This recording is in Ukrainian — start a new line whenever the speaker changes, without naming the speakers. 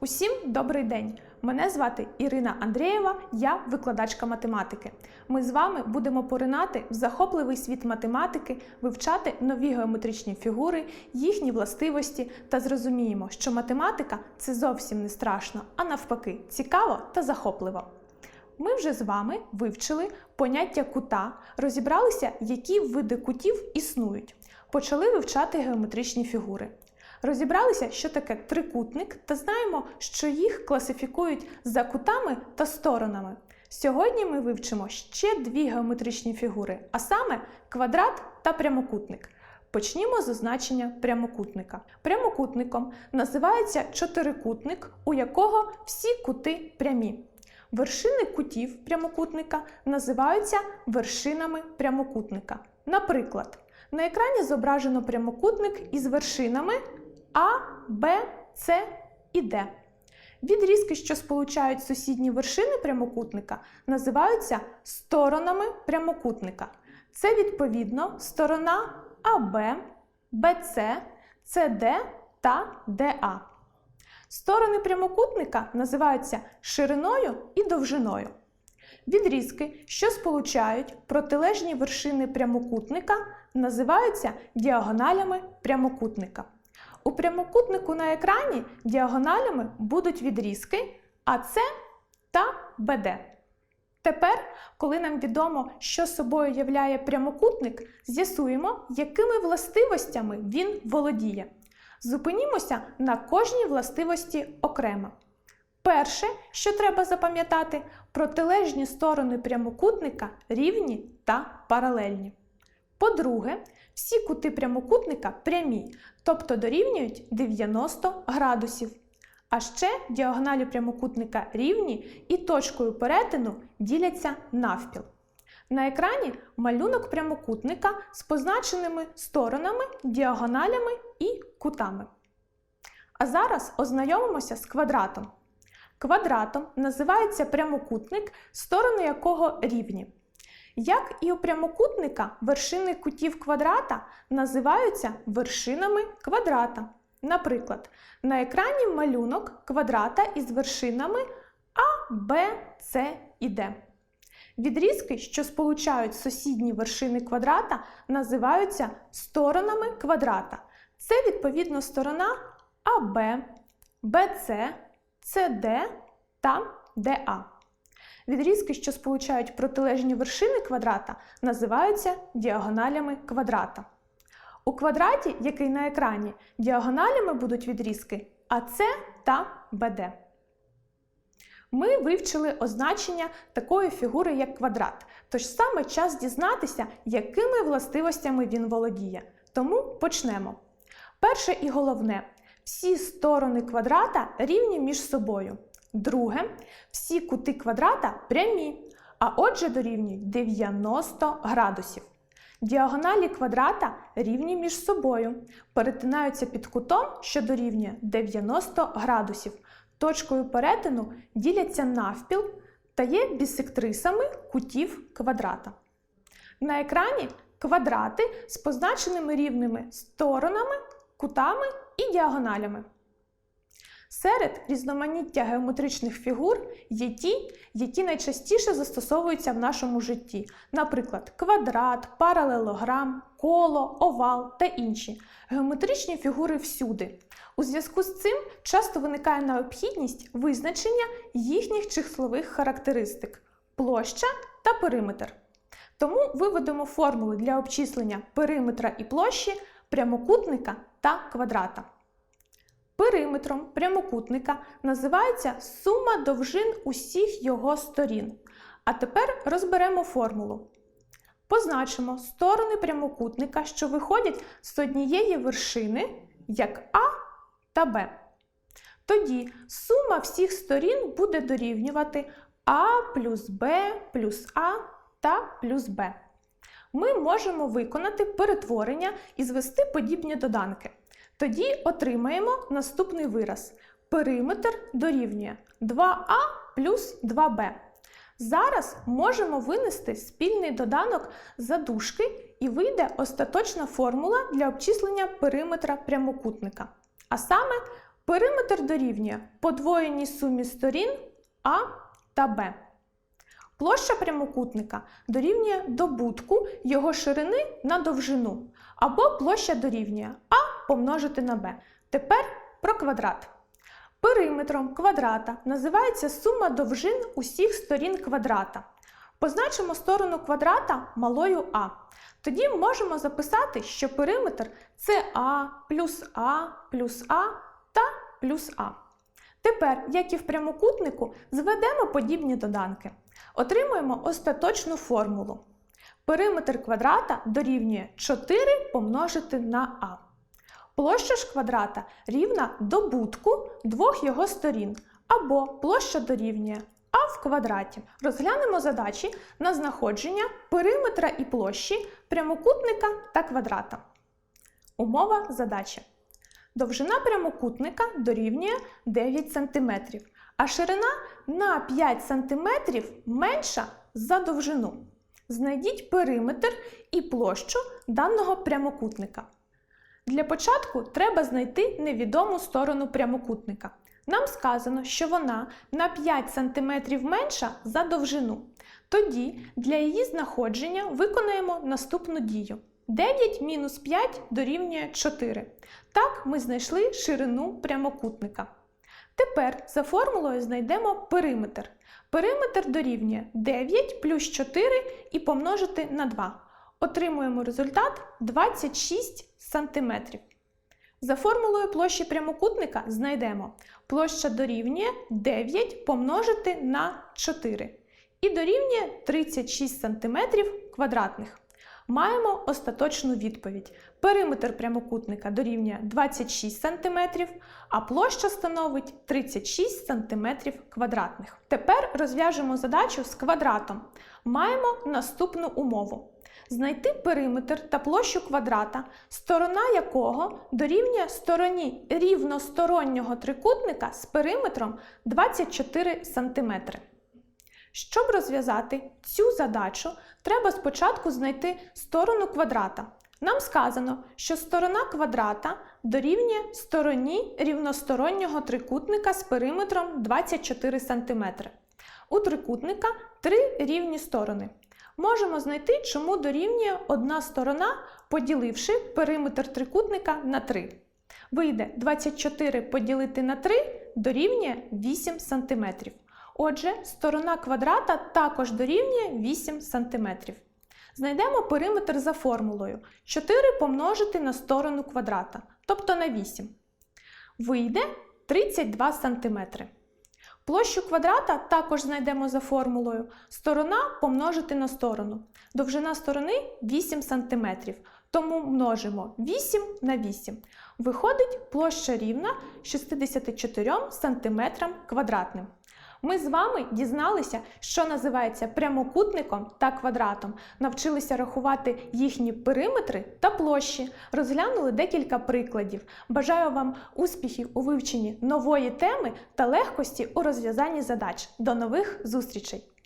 Усім добрий день! Мене звати Ірина Андрієва, я викладачка математики. Ми з вами будемо поринати в захопливий світ математики, вивчати нові геометричні фігури, їхні властивості та зрозуміємо, що математика це зовсім не страшно, а навпаки, цікаво та захопливо. Ми вже з вами вивчили поняття кута, розібралися, які види кутів існують, почали вивчати геометричні фігури. Розібралися, що таке трикутник, та знаємо, що їх класифікують за кутами та сторонами. Сьогодні ми вивчимо ще дві геометричні фігури, а саме квадрат та прямокутник. Почнімо з означення прямокутника. Прямокутником називається чотирикутник, у якого всі кути прямі. Вершини кутів прямокутника називаються вершинами прямокутника. Наприклад, на екрані зображено прямокутник із вершинами А, Б, С і Д. Відрізки, що сполучають сусідні вершини прямокутника, називаються сторонами прямокутника. Це відповідно сторона АБ, БЦ, СД та ДА. Сторони прямокутника називаються шириною і довжиною. Відрізки, що сполучають протилежні вершини прямокутника, називаються діагоналями прямокутника. У прямокутнику на екрані діагоналями будуть відрізки АС та БД. Тепер, коли нам відомо, що собою являє прямокутник, з'ясуємо, якими властивостями він володіє. Зупинімося на кожній властивості окремо. Перше, що треба запам'ятати, протилежні сторони прямокутника рівні та паралельні. По-друге, всі кути прямокутника прямі, тобто дорівнюють 90 градусів. А ще діагоналі прямокутника рівні і точкою перетину діляться навпіл. На екрані малюнок прямокутника з позначеними сторонами, діагоналями і кутами. А зараз ознайомимося з квадратом. Квадратом називається прямокутник, сторони якого рівні. Як і у прямокутника, вершини кутів квадрата називаються вершинами квадрата. Наприклад, на екрані малюнок квадрата із вершинами А, Б, С і Д. Відрізки, що сполучають сусідні вершини квадрата, називаються сторонами квадрата. Це відповідно сторона АБ, БЦ, СД та ДА. Відрізки, що сполучають протилежні вершини квадрата, називаються діагоналями квадрата. У квадраті, який на екрані, діагоналями будуть відрізки АС та БД. Ми вивчили означення такої фігури, як квадрат, тож саме час дізнатися, якими властивостями він володіє. Тому почнемо. Перше і головне, всі сторони квадрата рівні між собою. Друге, всі кути квадрата прямі, а отже дорівнюють 90 градусів. Діагоналі квадрата рівні між собою, перетинаються під кутом, що дорівнює 90 градусів. Точкою перетину діляться навпіл та є бісектрисами кутів квадрата. На екрані квадрати з позначеними рівними сторонами, кутами і діагоналями. Серед різноманіття геометричних фігур є ті, які найчастіше застосовуються в нашому житті, наприклад, квадрат, паралелограм, коло, овал та інші. Геометричні фігури всюди. У зв'язку з цим часто виникає необхідність визначення їхніх числових характеристик площа та периметр. Тому виведемо формули для обчислення периметра і площі прямокутника та квадрата. Периметром прямокутника називається сума довжин усіх його сторін. А тепер розберемо формулу. Позначимо сторони прямокутника, що виходять з однієї вершини, як А та Б. Тоді сума всіх сторін буде дорівнювати А плюс Б плюс А та плюс Б. Ми можемо виконати перетворення і звести подібні доданки. Тоді отримаємо наступний вираз. Периметр дорівнює 2а плюс 2b. Зараз можемо винести спільний доданок задушки і вийде остаточна формула для обчислення периметра прямокутника. А саме Периметр дорівнює подвоєній сумі сторін А та Б. Площа прямокутника дорівнює добутку його ширини на довжину, або площа дорівнює А помножити на Б. Тепер про квадрат. Периметром квадрата називається сума довжин усіх сторін квадрата. Позначимо сторону квадрата малою А. Тоді можемо записати, що периметр це А плюс А плюс А та плюс А. Тепер, як і в прямокутнику, зведемо подібні доданки. Отримуємо остаточну формулу. Периметр квадрата дорівнює 4 помножити на А. Площа ж квадрата рівна добутку двох його сторін, або площа дорівнює А в квадраті. Розглянемо задачі на знаходження периметра і площі прямокутника та квадрата. Умова задачі. Довжина прямокутника дорівнює 9 см, а ширина на 5 см менша за довжину. Знайдіть периметр і площу даного прямокутника. Для початку треба знайти невідому сторону прямокутника. Нам сказано, що вона на 5 см менша за довжину. Тоді для її знаходження виконаємо наступну дію. 9 мінус 5 дорівнює 4. Так ми знайшли ширину прямокутника. Тепер за формулою знайдемо периметр. Периметр дорівнює 9 плюс 4 і помножити на 2. Отримуємо результат 26 см. За формулою площі прямокутника знайдемо площа дорівнює 9 помножити на 4 і дорівнює 36 см квадратних. Маємо остаточну відповідь. Периметр прямокутника дорівнює 26 см, а площа становить 36 см квадратних. Тепер розв'яжемо задачу з квадратом. Маємо наступну умову. Знайти периметр та площу квадрата, сторона якого дорівнює стороні рівностороннього трикутника з периметром 24 см. Щоб розв'язати цю задачу, треба спочатку знайти сторону квадрата. Нам сказано, що сторона квадрата дорівнює стороні рівностороннього трикутника з периметром 24 см. У трикутника три рівні сторони. Можемо знайти, чому дорівнює одна сторона, поділивши периметр трикутника на 3. Вийде 24 поділити на 3 дорівнює 8 см. Отже, сторона квадрата також дорівнює 8 см. Знайдемо периметр за формулою 4 помножити на сторону квадрата, тобто на 8. Вийде 32 см. Площу квадрата також знайдемо за формулою сторона помножити на сторону. Довжина сторони 8 см, тому множимо 8 на 8. Виходить площа рівна 64 см квадратним. Ми з вами дізналися, що називається прямокутником та квадратом, навчилися рахувати їхні периметри та площі, розглянули декілька прикладів. Бажаю вам успіхів у вивченні нової теми та легкості у розв'язанні задач. До нових зустрічей!